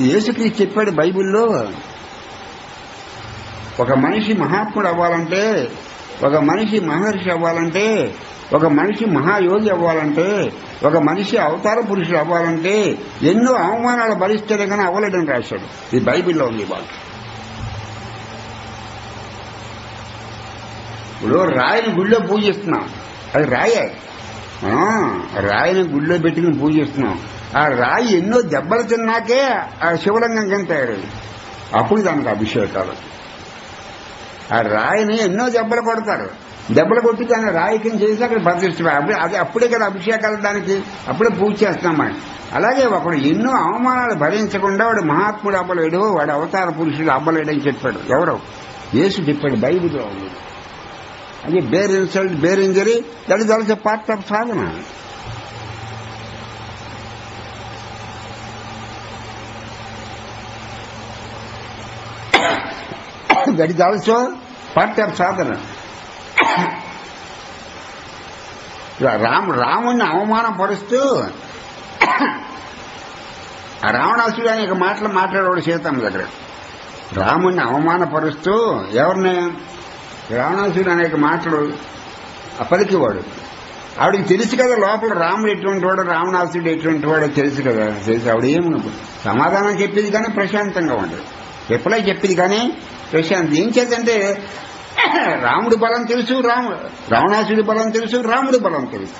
యేసుక్రీస్తు చెప్పాడు బైబిల్లో ఒక మనిషి మహాత్ముడు అవ్వాలంటే ఒక మనిషి మహర్షి అవ్వాలంటే ఒక మనిషి మహాయోగి అవ్వాలంటే ఒక మనిషి అవతార పురుషుడు అవ్వాలంటే ఎన్నో అవమానాలు భరిస్తేనే కానీ అవ్వలేడని రాశాడు. ఇది బైబిల్లో ఉంది వాళ్ళు ఇప్పుడు రాయిని గుళ్ళో పూజిస్తున్నాం. అది రాయే. రాయిని గుళ్ళో పెట్టుకుని పూజిస్తున్నాం. ఆ రాయి ఎన్నో దెబ్బలు తిన్నాకే ఆ శివలింగం కింద తయారైంది. అప్పుడు దానికి అభిషేకాలు. ఆ రాయిని ఎన్నో దెబ్బలు కొడతారు. దెబ్బలు కొట్టి దాన్ని రాయి కింద చేసి అక్కడ భద్రిస్తారు అది అప్పుడే కదా అభిషేకాలు దానికి అప్పుడే పూజ చేస్తున్నాం మనం. అలాగే ఒకడు ఎన్నో అవమానాలు భరించకుండా వాడు మహాత్ముడు అవ్వలేడు వాడు అవతార పురుషుడు అవ్వలేడు అని చెప్పాడు. ఎవరు? యేసు చెప్పాడు బైబిల్లో ఉంది. అది bear insult bear injury that is also part of sadhana. That is also part of sadhana Ramu రాముణ్ణి అవమానపరుస్తూ ఆ రావణాసుడు అనేక మాటలు మాట్లాడేవాడు సీతమ్మ దగ్గర. రాముణ్ణి అవమానపరుస్తూ ఎవరిని? రావణాసుడు అనేక మాటలు పలికివాడు ఆవిడకి తెలుసు కదా లోపల రాముడు ఎటువంటి వాడు రావణాసుడు ఎటువంటి వాడో తెలుసు కదా. తెలుసు ఆవిడ ఏమి సమాధానం చెప్పేది కానీ ప్రశాంతంగా ఉండదు. ఎప్పుడై చెప్పేది కానీ ప్రశాంత్ ఏం చేద్దంటే రాముడి బలం తెలుసు రాము రావణాసుడి బలం తెలుసు రాముడి బలం తెలుసు.